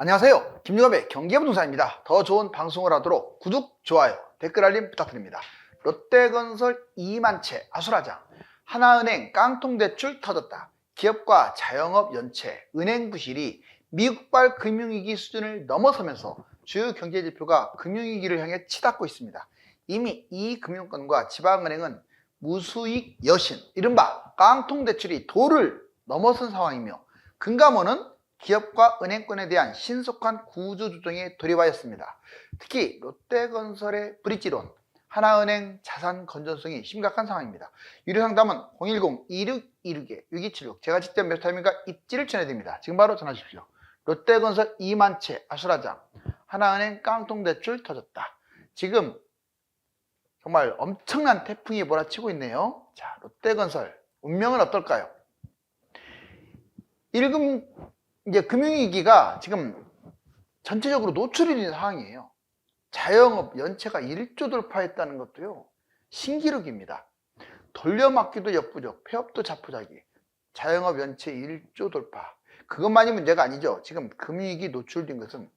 안녕하세요. 김유갑의 경기부동산입니다. 더 좋은 방송을 하도록 구독, 좋아요, 댓글 알림 부탁드립니다. 롯데건설 2만 채 아수라장, 하나은행 깡통대출 터졌다. 기업과 자영업 연체, 은행 부실이 미국발 금융위기 수준을 넘어서면서 주요 경제지표가 금융위기를 향해 치닫고 있습니다. 이미 이 금융권과 지방은행은 무수익 여신, 이른바 깡통대출이 도를 넘어선 상황이며 금감원은 기업과 은행권에 대한 신속한 구조조정에 돌입하였습니다. 특히 롯데건설의 브릿지론, 하나은행 자산 건전성이 심각한 상황입니다. 유료 상담은 010-2626-6276 제가 직접 몇 타임인가 입지를 전해드립니다. 지금 바로 전화 주십시오. 롯데건설 2만 채 아수라장, 하나은행 깡통대출 터졌다. 지금 정말 엄청난 태풍이 몰아치고 있네요. 자, 롯데건설 운명은 어떨까요? 1금 이제 금융위기가 지금 전체적으로 노출이 된 상황이에요. 자영업 연체가 1조 돌파했다는 것도요. 신기록입니다. 돌려막기도 역부족, 폐업도 자포자기, 자영업 연체 1조 돌파. 그것만이 문제가 아니죠. 지금 금융위기 노출된 것은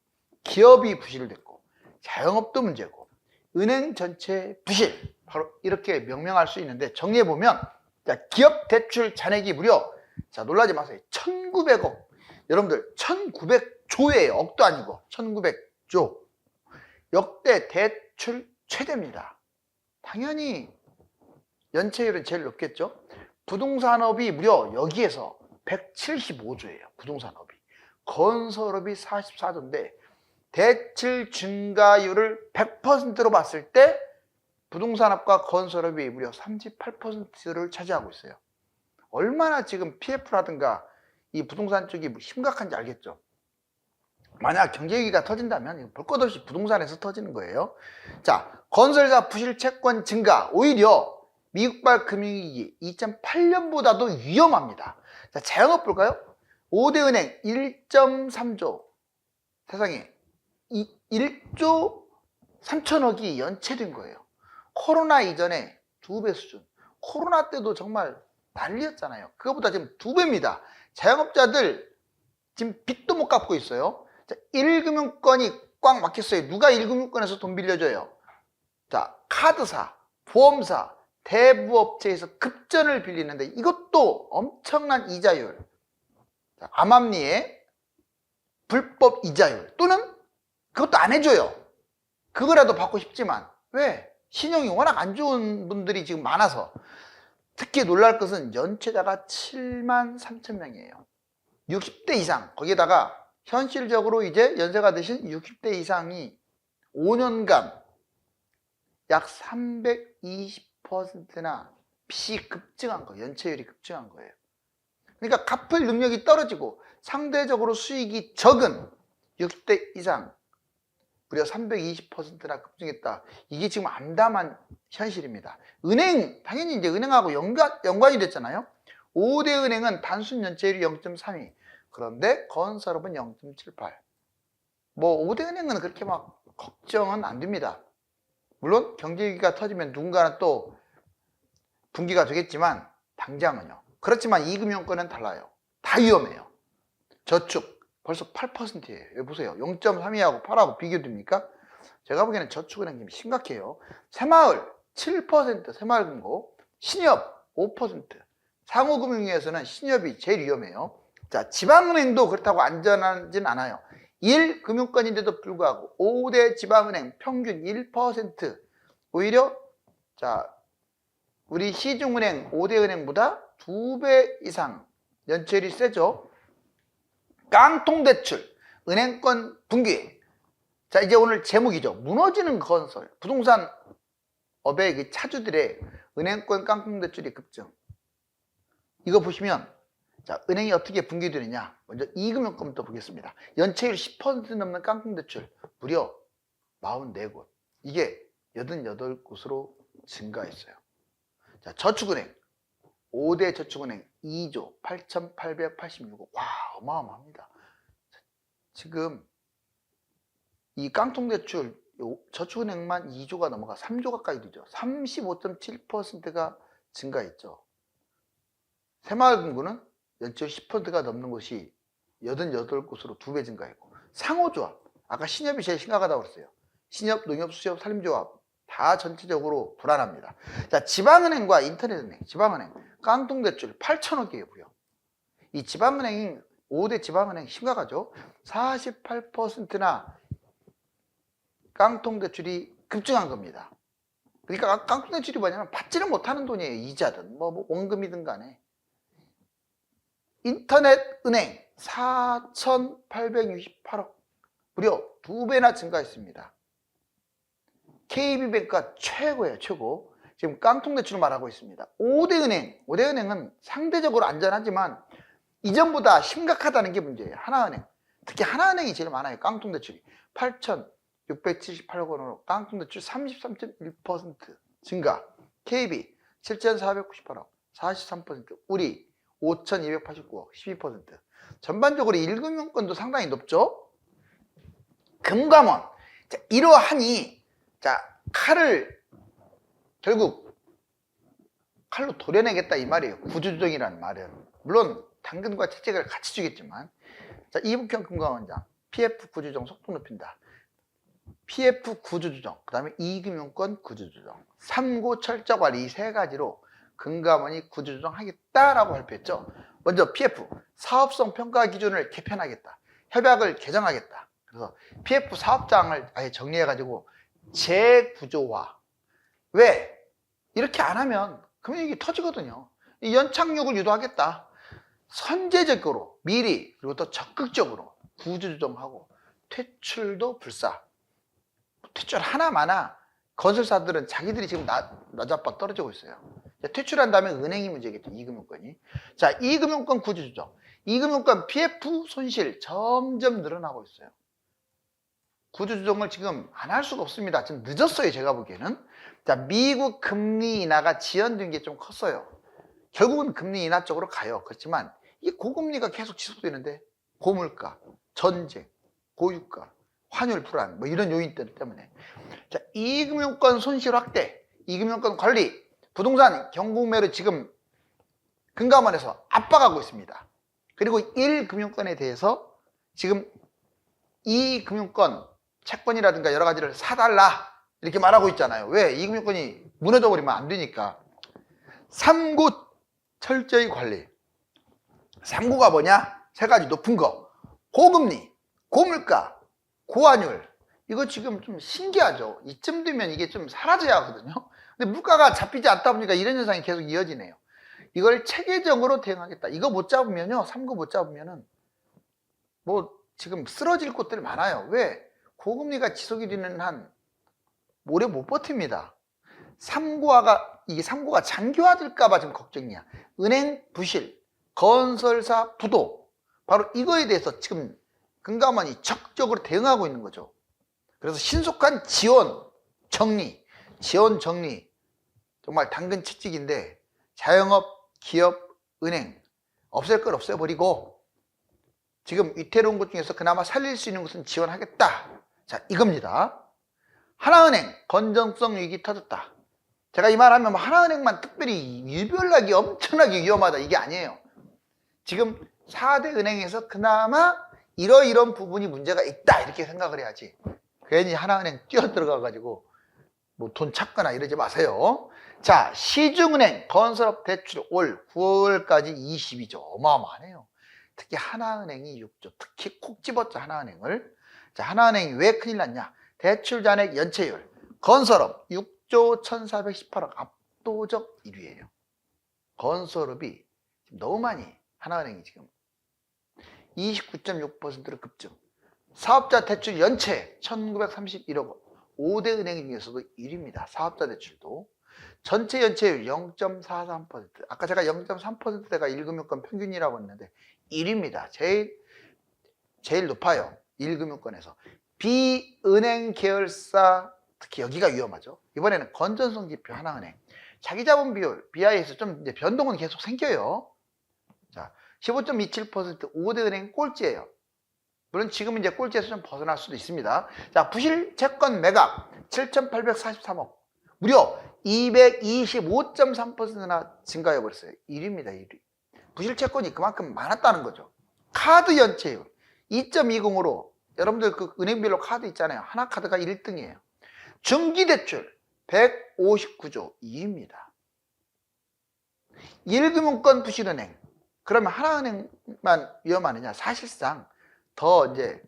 기업이 부실됐고 자영업도 문제고 은행 전체 부실 바로 이렇게 명명할 수 있는데 정리해 보면 자, 기업 대출 잔액이 무려 자 놀라지 마세요 1900억 여러분들 1900조예요. 억도 아니고. 1900조. 역대 대출 최대입니다. 당연히 연체율은 제일 높겠죠? 부동산업이 무려 여기에서 175조예요. 부동산업이. 건설업이 44조인데 대출 증가율을 100%로 봤을 때 부동산업과 건설업이 무려 38%를 차지하고 있어요. 얼마나 지금 PF라든가 이 부동산 쪽이 심각한지 알겠죠? 만약 경제 위기가 터진다면 볼 것 없이 부동산에서 터지는 거예요. 자, 건설사 부실 채권 증가 오히려 미국발 금융위기 2008년보다도 위험합니다. 자, 자영업 볼까요? 5대 은행 1.3조 세상에 이 1조 3천억이 연체된 거예요. 코로나 이전에 두 배 수준. 코로나 때도 정말 난리였잖아요. 그거보다 지금 두 배입니다. 자영업자들 지금 빚도 못 갚고 있어요. 자, 1금융권이 꽉 막혔어요. 누가 1금융권에서 돈 빌려줘요? 자, 카드사, 보험사, 대부업체에서 급전을 빌리는데 이것도 엄청난 이자율. 자, 암암리의 불법 이자율 또는 그것도 안 해줘요. 그거라도 받고 싶지만 왜? 신용이 워낙 안 좋은 분들이 지금 많아서 특히 놀랄 것은 연체자가 7만 3천 명이에요. 60대 이상 거기에다가 현실적으로 이제 연세가 드신 60대 이상이 5년간 약 320%나 빚이 급증한 거예요. 연체율이 급증한 거예요. 그러니까 갚을 능력이 떨어지고 상대적으로 수익이 적은 60대 이상 무려 320%나 급증했다. 이게 지금 암담한 현실입니다. 은행, 당연히 이제 은행하고 연관, 연관이 됐잖아요. 5대 은행은 단순 연체율이 0.32. 그런데 건설업은 0.78. 뭐 5대 은행은 그렇게 막 걱정은 안 됩니다. 물론 경제위기가 터지면 누군가는 또 분기가 되겠지만 당장은요. 그렇지만 이금융권은 달라요. 다 위험해요. 저축, 벌써 8%예요. 여기 보세요. 0.32하고 8하고 비교됩니까? 제가 보기에는 저축은행 이 심각해요. 새마을 7%, 새마을금고, 신협 5%. 상호금융에서는 신협이 제일 위험해요. 자, 지방은행도 그렇다고 안전하진 않아요. 1 금융권인데도 불구하고 5대 지방은행 평균 1% 오히려 자, 우리 시중은행 5대 은행보다 2배 이상 연체율이 세죠. 깡통 대출, 은행권 붕괴. 자, 이제 오늘 제목이죠. 무너지는 건설, 부동산 업의 그 차주들의 은행권 깡통 대출이 급증. 이거 보시면, 자, 은행이 어떻게 붕괴되느냐. 먼저 이금융권부터 보겠습니다. 연체율 10% 넘는 깡통 대출, 무려 44곳. 이게 88곳으로 증가했어요. 자, 저축은행. 5대 저축은행 2조 8,886억. 와, 어마어마합니다. 지금 이 깡통대출 저축은행만 2조가 넘어가 3조 가까이 되죠. 35.7%가 증가했죠. 새마을금고는 연체율 10%가 넘는 곳이 88곳으로 두 배 증가했고 상호조합. 아까 신협이 제일 심각하다고 그랬어요. 신협, 농협, 수협, 산림조합 다 전체적으로 불안합니다. 자, 지방은행과 인터넷은행, 지방은행 깡통대출 8천억이고요. 이 지방은행이 5대 지방은행 심각하죠. 48%나 깡통대출이 급증한 겁니다. 그러니까 깡통대출이 뭐냐면 받지를 못하는 돈이에요. 이자든 뭐, 뭐 원금이든 간에. 인터넷 은행 4,868억 무려 두 배나 증가했습니다. KB뱅크가 최고예요, 최고. 지금 깡통 대출을 말하고 있습니다. 5대 은행, 5대 은행은 상대적으로 안전하지만 이전보다 심각하다는 게 문제예요. 하나은행. 특히 하나은행이 제일 많아요. 깡통 대출이. 8,678억 원으로 깡통 대출 33.1% 증가. KB 7,498억 43%. 우리 5,289억 12%. 전반적으로 1금융권도 상당히 높죠. 금감원. 자, 이러하니 자 칼을 결국 칼로 도려내겠다 이 말이에요. 구조조정이라는 말은 물론 당근과 채찍을 같이 주겠지만 자 이북현 금감원장 PF 구조조정 속도 높인다. PF 구조조정 그 다음에 이금융권 구조조정 삼고 철저 관리 이 세 가지로 금감원이 구조조정하겠다라고 발표했죠. 먼저 PF 사업성 평가 기준을 개편하겠다. 협약을 개정하겠다. 그래서 PF 사업장을 아예 정리해가지고 재구조화. 왜? 이렇게 안 하면 금융위기 터지거든요. 이 연착륙을 유도하겠다. 선제적으로 미리 그리고 또 적극적으로 구조조정하고 퇴출도 불사. 퇴출 하나마나 건설사들은 자기들이 지금 나, 나자빠 떨어지고 있어요. 퇴출한 다음에 은행이 문제겠죠. 이금융권이. 자, 이금융권 구조조정. 이금융권 PF 손실 점점 늘어나고 있어요. 구조조정을 지금 안 할 수가 없습니다. 지금 늦었어요. 제가 보기에는. 자, 미국 금리 인하가 지연된 게 좀 컸어요. 결국은 금리 인하 쪽으로 가요. 그렇지만 이 고금리가 계속 지속되는데 고물가, 전쟁, 고유가, 환율 불안 뭐 이런 요인들 때문에 자, 이금융권 손실 확대, 이금융권 관리, 부동산 경국매를 지금 금감원에서 압박하고 있습니다. 그리고 1금융권에 대해서 지금 이 금융권 채권이라든가 여러 가지를 사달라 이렇게 말하고 있잖아요. 왜? 이 금융권이 무너져 버리면 안 되니까. 삼고 철저히 관리. 삼고가 뭐냐? 세 가지 높은 거. 고금리, 고물가, 고환율. 이거 지금 좀 신기하죠. 이쯤 되면 이게 좀 사라져야 하거든요. 근데 물가가 잡히지 않다 보니까 이런 현상이 계속 이어지네요. 이걸 체계적으로 대응하겠다. 이거 못 잡으면요. 삼고 못 잡으면은 뭐 지금 쓰러질 곳들 많아요. 왜? 고금리가 지속이 되는 한 오래 못 버팁니다. 삼고화가 이게 삼고가 장기화될까봐 지금 걱정이야. 은행 부실, 건설사 부도 바로 이거에 대해서 지금 금감원이 적극적으로 대응하고 있는 거죠. 그래서 신속한 지원 정리, 지원 정리 정말 당근 채찍인데 자영업, 기업, 은행 없앨 걸 없애버리고 지금 위태로운 것 중에서 그나마 살릴 수 있는 것은 지원하겠다. 자, 이겁니다. 하나은행 건전성 위기 터졌다. 제가 이 말하면 뭐 하나은행만 특별히 유별나기 엄청나게 위험하다 이게 아니에요. 지금 4대 은행에서 그나마 이러이런 부분이 문제가 있다 이렇게 생각을 해야지. 괜히 하나은행 뛰어들어가 가지고 뭐 돈 찾거나 이러지 마세요. 자, 시중은행 건설업 대출 올 9월까지 22조 어마어마하네요. 특히 하나은행이 6조, 특히 콕 집었죠 하나은행을. 자, 하나은행이 왜 큰일 났냐? 대출 잔액 연체율, 건설업 6조 1,418억 압도적 1위예요. 건설업이 너무 많이 하나은행이 지금 29.6%로 급증. 사업자 대출 연체 1,931억 원. 5대 은행 중에서도 1위입니다. 사업자 대출도. 전체 연체율 0.43%. 아까 제가 0.3%대가 1금융권 평균이라고 했는데 1위입니다. 제일 제일 높아요. 1금융권에서. 비은행 계열사 특히 여기가 위험하죠. 이번에는 건전성 지표 하나은행. 자기 자본 비율 BI에서 좀 이제 변동은 계속 생겨요. 자, 15.27% 5대 은행 꼴찌예요. 물론 지금 이제 꼴찌에서 좀 벗어날 수도 있습니다. 자, 부실 채권 매각 7,843억. 무려 225.3%나 증가해 버렸어요. 1위입니다, 1위. 부실 채권이 그만큼 많았다는 거죠. 카드 연체율 2.20으로 여러분들 그 은행별로 카드 있잖아요. 하나 카드가 1등이에요. 중기대출 159조 2위입니다. 1금융권 부실은행. 그러면 하나은행만 위험하느냐? 사실상 더 이제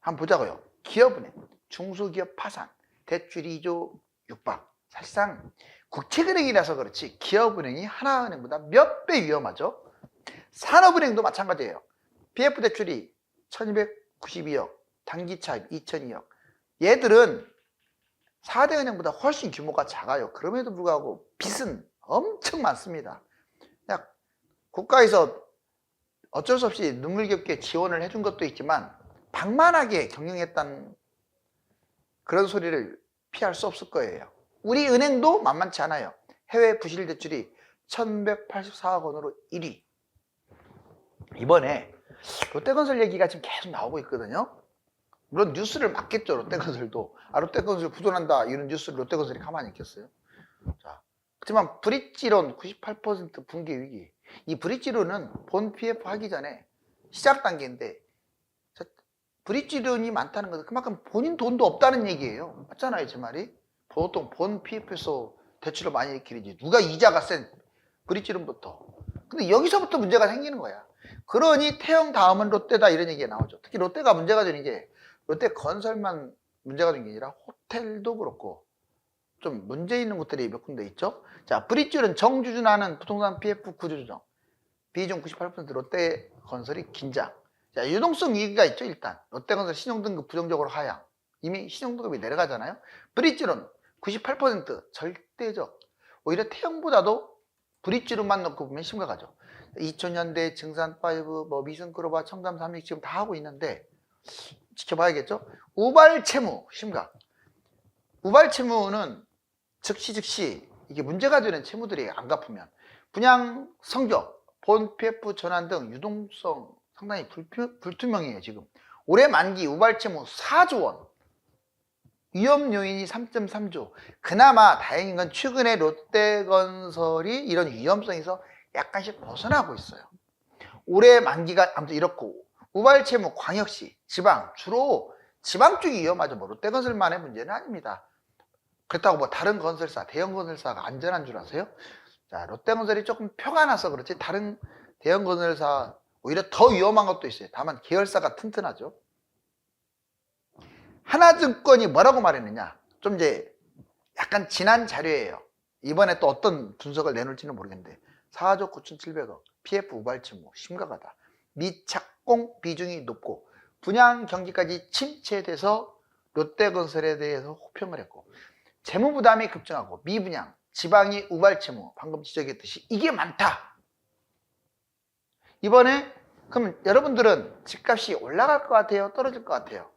한번 보자고요. 기업은행, 중소기업 파산, 대출 2조 육박. 사실상 국책은행이라서 그렇지 기업은행이 하나은행보다 몇 배 위험하죠. 산업은행도 마찬가지예요. PF 대출이 1292억, 단기차입 2002억. 얘들은 4대 은행보다 훨씬 규모가 작아요. 그럼에도 불구하고 빚은 엄청 많습니다. 그냥 국가에서 어쩔 수 없이 눈물겹게 지원을 해준 것도 있지만 방만하게 경영했다는 그런 소리를 피할 수 없을 거예요. 우리 은행도 만만치 않아요. 해외 부실 대출이 1184억 원으로 1위. 이번에 롯데건설 얘기가 지금 계속 나오고 있거든요. 물론 뉴스를 맞겠죠, 롯데건설도. 아, 롯데건설 부도난다, 이런 뉴스를 롯데건설이 가만히 있겠어요. 자, 하지만 브릿지론 98% 붕괴 위기. 이 브릿지론은 본 PF 하기 전에 시작 단계인데, 자, 브릿지론이 많다는 것은 그만큼 본인 돈도 없다는 얘기예요. 맞잖아요, 제 말이. 보통 본 PF에서 대출을 많이 길이지. 누가 이자가 센 브릿지론부터. 근데 여기서부터 문제가 생기는 거야. 그러니 태형 다음은 롯데다 이런 얘기가 나오죠. 특히 롯데가 문제가 되는 게 롯데 건설만 문제가 되는 게 아니라 호텔도 그렇고 좀 문제 있는 곳들이 몇 군데 있죠. 자, 브릿줄은 정주준하는 부동산 PF 구조조정. 비중 98% 롯데 건설이 긴장. 자, 유동성 위기가 있죠, 일단. 롯데 건설 신용등급 부정적으로 하향. 이미 신용등급이 내려가잖아요. 브릿줄은 98% 절대적. 오히려 태형보다도 브릿줄만 놓고 보면 심각하죠. 2000년대 증산5, 뭐 미승그로바, 청담 삼익 지금 다 하고 있는데 지켜봐야겠죠. 우발 채무 심각. 우발 채무는 즉시 즉시 이게 문제가 되는 채무들이 안 갚으면 분양 성적, 본 PF 전환 등 유동성 상당히 불투, 불투명해요 지금. 올해 만기 우발 채무 4조 원. 위험 요인이 3.3조. 그나마 다행인 건 최근에 롯데건설이 이런 위험성에서 약간씩 벗어나고 있어요. 올해 만기가 아무튼 이렇고 우발 채무 광역시, 지방 주로 지방 쪽이 위험하죠. 뭐 롯데건설만의 문제는 아닙니다. 그렇다고 뭐 다른 건설사, 대형 건설사가 안전한 줄 아세요? 자, 롯데건설이 조금 표가 나서 그렇지 다른 대형 건설사 오히려 더 위험한 것도 있어요. 다만 계열사가 튼튼하죠. 하나증권이 뭐라고 말했느냐? 좀 이제 약간 지난 자료예요. 이번에 또 어떤 분석을 내놓을지는 모르겠는데 4조 9,700억 PF 우발채무 심각하다. 미착공 비중이 높고 분양 경기까지 침체돼서 롯데건설에 대해서 호평을 했고 재무 부담이 급증하고 미분양, 지방이 우발채무 방금 지적했듯이 이게 많다. 이번에 그럼 여러분들은 집값이 올라갈 것 같아요? 떨어질 것 같아요?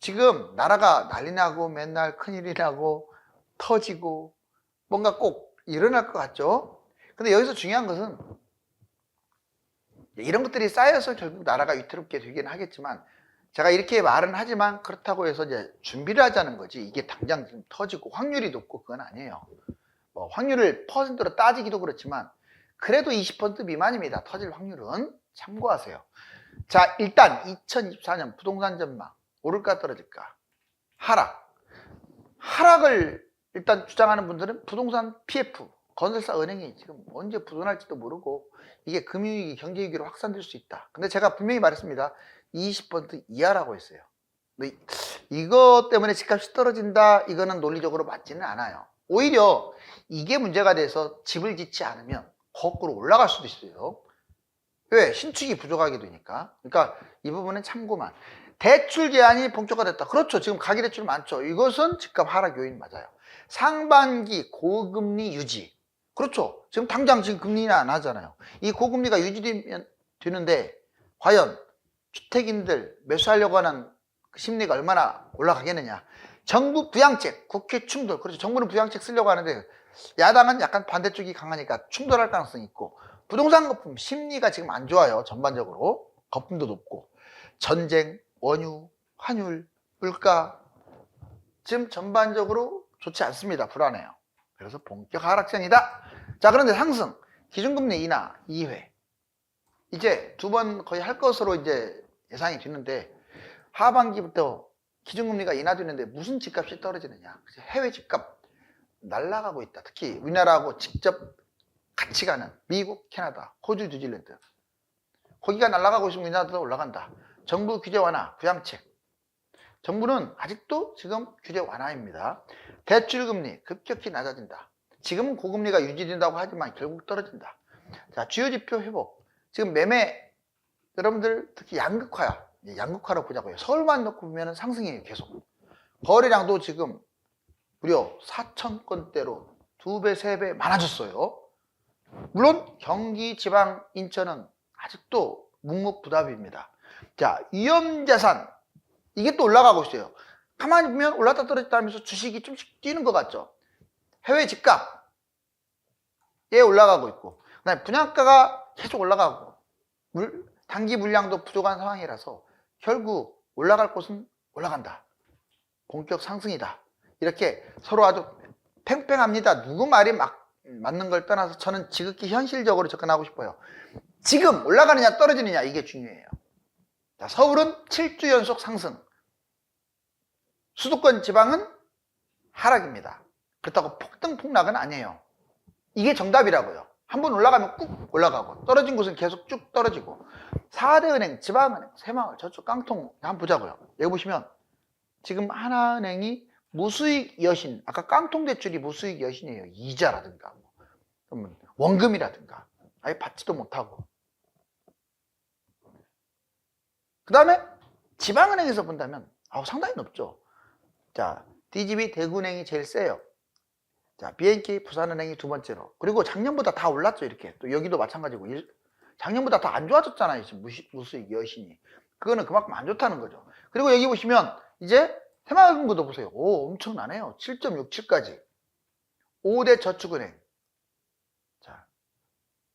지금 나라가 난리 나고 맨날 큰일이 나고 터지고 뭔가 꼭 일어날 것 같죠? 근데 여기서 중요한 것은 이런 것들이 쌓여서 결국 나라가 위태롭게 되긴 하겠지만 제가 이렇게 말은 하지만 그렇다고 해서 이제 준비를 하자는 거지 이게 당장 지금 터지고 확률이 높고 그건 아니에요. 뭐 확률을 퍼센트로 따지기도 그렇지만 그래도 20% 미만입니다. 터질 확률은 참고하세요. 자 일단 2024년 부동산 전망 오를까 떨어질까 하락 하락을 일단 주장하는 분들은 부동산 PF 건설사 은행이 지금 언제 부도날지도 모르고 이게 금융위기 경제위기로 확산될 수 있다. 근데 제가 분명히 말했습니다. 20% 이하라고 했어요. 이것 때문에 집값이 떨어진다 이거는 논리적으로 맞지는 않아요. 오히려 이게 문제가 돼서 집을 짓지 않으면 거꾸로 올라갈 수도 있어요. 왜? 신축이 부족하게 되니까. 그러니까 이 부분은 참고만. 대출 제한이 본격화 됐다. 그렇죠. 지금 가계대출 많죠. 이것은 집값 하락 요인 맞아요. 상반기 고금리 유지. 그렇죠. 지금 당장 지금 금리는 안 하잖아요. 이 고금리가 유지되면 되는데 과연 주택인들 매수하려고 하는 그 심리가 얼마나 올라가겠느냐. 정부 부양책, 국회 충돌. 그렇죠. 정부는 부양책 쓰려고 하는데 야당은 약간 반대쪽이 강하니까 충돌할 가능성이 있고 부동산 거품 심리가 지금 안 좋아요. 전반적으로. 거품도 높고 전쟁, 원유, 환율, 물가 지금 전반적으로 좋지 않습니다. 불안해요. 그래서 본격 하락장이다. 자, 그런데 상승. 기준금리 인하 2회. 이제 두 번 거의 할 것으로 이제 예상이 되는데 하반기부터 기준금리가 인하되는데 무슨 집값이 떨어지느냐? 해외 집값 날아가고 있다. 특히 우리나라하고 직접 같이 가는 미국, 캐나다, 호주, 뉴질랜드. 거기가 날아가고 있으면 우리나라도 올라간다. 정부 규제 완화, 부양책. 정부는 아직도 지금 규제 완화입니다. 대출금리 급격히 낮아진다. 지금은 고금리가 유지된다고 하지만 결국 떨어진다. 자, 주요 지표 회복. 지금 매매 여러분들 특히 양극화야. 양극화로 보자고요. 서울만 놓고 보면 상승이에요, 계속. 거래량도 지금 무려 4천 건대로 두 배, 세 배 많아졌어요. 물론 경기, 지방, 인천은 아직도 묵묵부답입니다. 자, 위험자산 이게 또 올라가고 있어요. 가만히 보면 올랐다 떨어졌다 하면서 주식이 좀씩 뛰는 것 같죠. 해외 집값 예 올라가고 있고 그다음에 분양가가 계속 올라가고 물, 단기 물량도 부족한 상황이라서 결국 올라갈 곳은 올라간다. 본격 상승이다. 이렇게 서로 아주 팽팽합니다. 누구 말이 막 맞는 걸 떠나서 저는 지극히 현실적으로 접근하고 싶어요. 지금 올라가느냐 떨어지느냐 이게 중요해요. 자, 서울은 7주 연속 상승. 수도권 지방은 하락입니다. 그렇다고 폭등 폭락은 아니에요. 이게 정답이라고요. 한 번 올라가면 꾹 올라가고 떨어진 곳은 계속 쭉 떨어지고 4대 은행, 지방은행, 새마을, 저쪽 깡통 한번 보자고요. 여기 보시면 지금 하나은행이 무수익 여신, 아까 깡통 대출이 무수익 여신이에요. 이자라든가 뭐, 원금이라든가 아예 받지도 못하고 그 다음에 지방은행에서 본다면 아우 상당히 높죠. 자, DGB 대구은행이 제일 세요. 자, BNK 부산은행이 두 번째로. 그리고 작년보다 다 올랐죠, 이렇게. 또 여기도 마찬가지고. 일- 작년보다 더안 좋아졌잖아요, 지금 무시, 무수익 여신이. 그거는 그만큼 안 좋다는 거죠. 그리고 여기 보시면 이제 새마을금고도 보세요. 오, 엄청나네요. 7.67까지. 5대 저축은행. 자,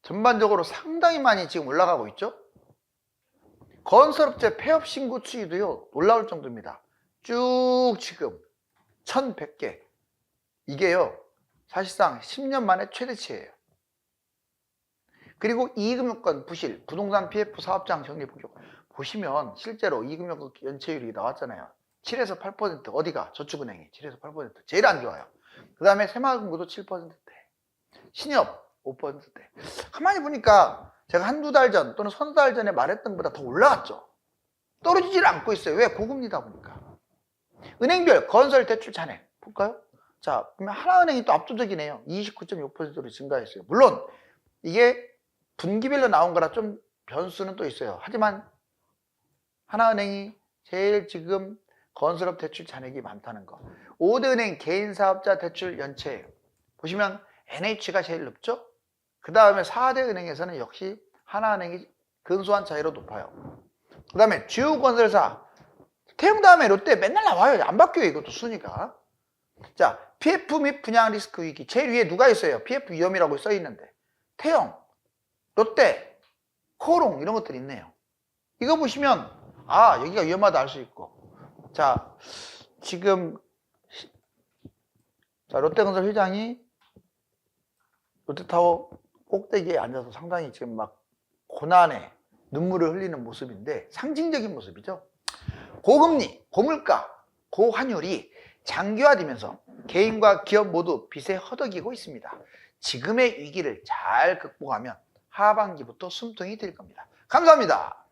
전반적으로 상당히 많이 지금 올라가고 있죠. 건설업체 폐업 신고 추이도요, 놀라울 정도입니다. 쭉 지금 1100개. 이게요, 사실상 10년 만에 최대치예요. 그리고 이금융권 부실, 부동산 PF 사업장 정리 본격. 보시면 실제로 이금융권 연체율이 나왔잖아요. 7에서 8% 어디가? 저축은행이 7에서 8% 제일 안 좋아요. 그 다음에 새마을금고도 7%대. 신협 5%대. 가만히 보니까 제가 한두 달 전 또는 서너 달 전에 말했던 것보다 더 올라갔죠. 떨어지질 않고 있어요. 왜? 고금리다 보니까. 은행별 건설 대출 잔액 볼까요? 자, 그러면 하나은행이 또 압도적이네요. 29.6%로 증가했어요. 물론 이게 분기별로 나온 거라 좀 변수는 또 있어요. 하지만 하나은행이 제일 지금 건설업 대출 잔액이 많다는 거. 5대 은행 개인 사업자 대출 연체예요. 보시면 NH가 제일 높죠? 그 다음에 4대 은행에서는 역시 하나은행이 근소한 차이로 높아요. 그 다음에 주요 건설사 태용 다음에 롯데 맨날 나와요. 안 바뀌어요. 이것도 순위가. 자, PF 및 분양 리스크 위기. 제일 위에 누가 있어요? PF 위험이라고 써 있는데. 태영, 롯데, 코롱 이런 것들이 있네요. 이거 보시면 아 여기가 위험하다 알 수 있고. 자, 지금 시- 자 롯데건설 회장이 롯데타워 꼭대기에 앉아서 상당히 지금 막 고난에 눈물을 흘리는 모습인데 상징적인 모습이죠. 고금리, 고물가, 고환율이 장기화되면서 개인과 기업 모두 빚에 허덕이고 있습니다. 지금의 위기를 잘 극복하면 하반기부터 숨통이 트일 겁니다. 감사합니다.